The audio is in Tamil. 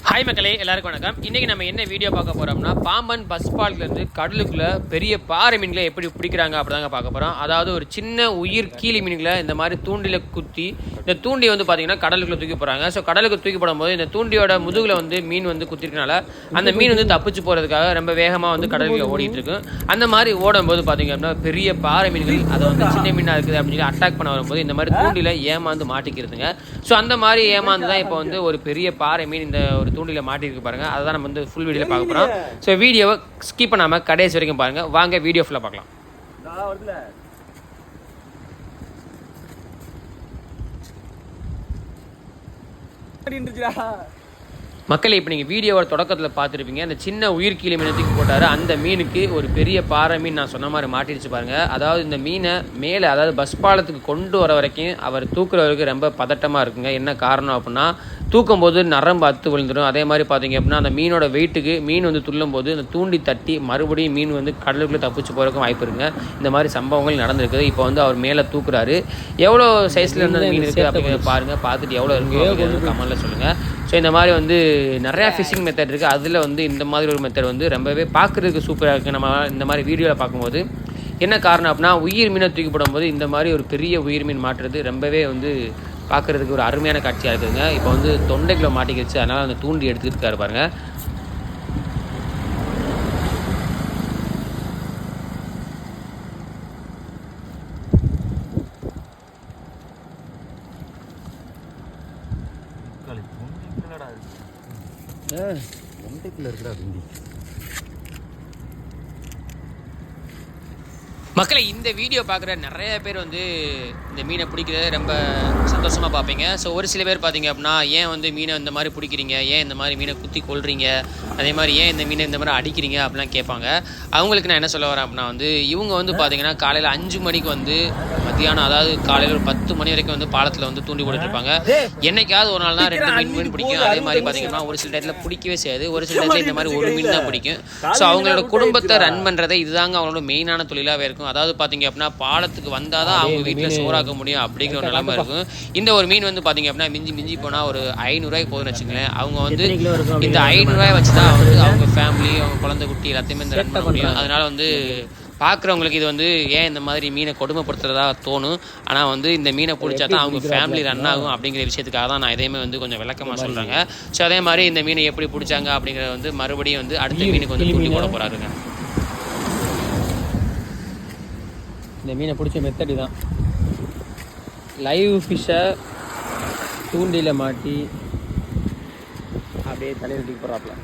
ஹாய் மக்களே எல்லாருக்கும் வணக்கம். இன்றைக்கி நம்ம என்ன வீடியோ பார்க்க போகிறோம்னா பாம்பன் பஸ் பால்லேருந்து கடலுக்குள்ளே பெரிய பாறை மீன்களை எப்படி பிடிக்கிறாங்க அப்படிதாங்க பார்க்க போகிறோம் அதாவது ஒரு சின்ன உயிர் கீழி மீன்களை இந்த மாதிரி தூண்டில குத்தி இந்த தூண்டி வந்து பார்த்தீங்கன்னா கடலுக்குள்ளே தூக்கி போகிறாங்க ஸோ கடலுக்கு தூக்கி போடும்போது இந்த தூண்டியோட முதுகில் வந்து மீன் வந்து குத்திருக்கனால அந்த மீன் வந்து தப்பிச்சு போகிறதுக்காக ரொம்ப வேகமாக வந்து கடலுக்குள்ளே ஓடிட்டு இருக்கும் அந்த மாதிரி ஓடும்போது பார்த்திங்க அப்படின்னா பெரிய பாறை மீன்கள் அதை வந்து சின்ன மீனாக இருக்குது அப்படின்னு சொல்லி அட்டாக் பண்ண வரும்போது இந்த மாதிரி தூண்டில ஏமாந்து மாட்டிக்கிறதுங்க. ஸோ அந்த மாதிரி ஏமாந்து தான் இப்போ வந்து ஒரு பெரிய பாறை மீன் இந்த ஒரு தூண்டில மாட்டிருக்கு பாருங்க. அதை தான் நம்ம வந்து ஃபுல் வீடியோவில் பார்க்க போகிறோம் ஸோ வீடியோவை ஸ்கிப் பண்ணாமல் கடைசி வரைக்கும் பாருங்க. வாங்க வீடியோ ஃபுல்லாக பார்க்கலாம். மக்களே இப்போ நீங்கள் வீடியோவோட தொடக்கத்தில் பார்த்துருப்பீங்க. அந்த சின்ன உயிர் கீழி மீனை தூக்கி போட்டார். அந்த மீனுக்கு ஒரு பெரிய பாறை மீன் நான் சொன்ன மாதிரி மாட்டிடுச்சு பாருங்க. அதாவது இந்த மீனை மேலே அதாவது பஸ் பாலத்துக்கு கொண்டு வர வரைக்கும் அவர் தூக்குறவருக்கு ரொம்ப பதட்டமாக இருக்குங்க. என்ன காரணம் அப்படின்னா தூக்கும் போது நரம்பு அத்து விழுந்துடும் அதே மாதிரி பார்த்தீங்க அப்படின்னா அந்த மீனோட வெயிட்டுக்கு மீன் வந்து துள்ளும் போது அந்த தூண்டி தட்டி மறுபடியும் மீன் வந்து கடலுக்குள்ளே தப்பிச்சு போகிறதுக்கும் வாய்ப்பு இருக்குங்க. இந்த மாதிரி சம்பவங்கள் நடந்திருக்குது. இப்போ வந்து அவர் மேலே தூக்குறாரு. எவ்வளோ சைஸில் இருந்த மீன் இருக்குது அப்படிங்கிறத பாருங்கள் பார்த்துட்டு எவ்வளோ இருக்குது கமெண்ட்டில் சொல்லுங்கள் ஸோ இந்த மாதிரி வந்து நிறையா ஃபிஷிங் மெத்தட் இருக்குது அதில் வந்து இந்த மாதிரி ஒரு மெத்தட் வந்து ரொம்பவே பார்க்குறதுக்கு சூப்பராக இருக்குது நம்ம இந்த மாதிரி வீடியோவில் பார்க்கும்போது என்ன காரணம் அப்படின்னா உயிர் மீனை தூக்கி போடும்போது இந்த மாதிரி ஒரு பெரிய உயிர் மீன் மாட்டுறது ரொம்பவே வந்து பார்க்குறதுக்கு ஒரு அருமையான காட்சியாக இருக்குதுங்க. இப்போ வந்து தொண்டைக்குள்ளே மாட்டிக்கிச்சு. அதனால் அந்த தூண்டி எடுத்துக்கிட்டு இருக்காரு பாருங்கள் பாருங்க ஒன்றைக்குள்ள இருக்கிறா துண்டி மக்களை இந்த வீடியோ பார்க்குற நிறைய பேர் வந்து இந்த மீனை பிடிக்கிறத ரொம்ப சந்தோஷமாக பார்ப்பீங்க. ஸோ ஒரு சில பேர் பார்த்தீங்க அப்படின்னா ஏன் வந்து மீனை இந்த மாதிரி பிடிக்கிறீங்க? ஏன் இந்த மாதிரி மீனை குத்தி கொள்றீங்க அதே மாதிரி ஏன் இந்த மீனை இந்த மாதிரி அடிக்கிறீங்க? அப்படிலாம் கேட்பாங்க. அவங்களுக்கு நான் என்ன சொல்ல வரேன் அப்படின்னா வந்து இவங்க வந்து பார்த்தீங்கன்னா காலையில் அஞ்சு மணிக்கு வந்து மத்தியானம் அதாவது காலையில் ஒரு பத்து மணி வரைக்கும் வந்து பாலத்தில் வந்து தூண்டி போட்டுட்டு இருப்பாங்க என்னைக்காவது ஒரு நாள் தான் ரெண்டு மீன் மீன் பிடிக்கும். அதே மாதிரி பார்த்தீங்கன்னா ஒரு சில டயத்தில் பிடிக்கவே செய்யாது. ஒரு சில டயத்தில் இந்த மாதிரி ஒரு மீன் தான் பிடிக்கும். ஸோ அவங்களோட குடும்பத்தை ரன் பண்ணுறதே இதுதாங்க அவங்களோட மெயினான தொழிலாகவே இருக்கும். அதாவது பார்த்தீங்க அப்படின்னா பாலத்துக்கு வந்தால் தான் அவங்க வீட்டில் சோறாக்க முடியும் அப்படிங்கிற ஒரு நிலைமை இருக்கும். இந்த ஒரு மீன் வந்து பார்த்தீங்க அப்படின்னா மிஞ்சி மிஞ்சி போனால் ஒரு ஐநூறுரூவாய்க்கு போதும்னு வச்சுங்களேன் அவங்க வந்து இந்த ஐநூறுரூவாய் வச்சு தான் வந்து அவங்க ஃபேமிலி அவங்க குழந்தை குட்டி எல்லாத்தையுமே இந்த ரன் பண்ண முடியும். அதனால வந்து பார்க்குறவங்களுக்கு இது வந்து ஏன் இந்த மாதிரி மீனை கொடுமைப்படுத்துறதா தோணும்? ஆனால் வந்து இந்த மீனை பிடிச்சா தான் அவங்க ஃபேமிலி ரன் ஆகும் அப்படிங்கிற விஷயத்துக்காக தான் நான் இதையுமே வந்து கொஞ்சம் விளக்கமாக சொல்கிறாங்க ஸோ அதே மாதிரி இந்த மீனை எப்படி பிடிச்சாங்க அப்படிங்கிறத வந்து மறுபடியும் வந்து அடுத்த மீனுக்கு வந்து தூண்டி போட போகிறாருங்க இந்த மீனை பிடிச்ச மெத்தடி தான் லைவ் ஃபிஷ்ஷை தூண்டியில் மாட்டி அப்படியே தலையில் தூக்கி போகிறாப்புல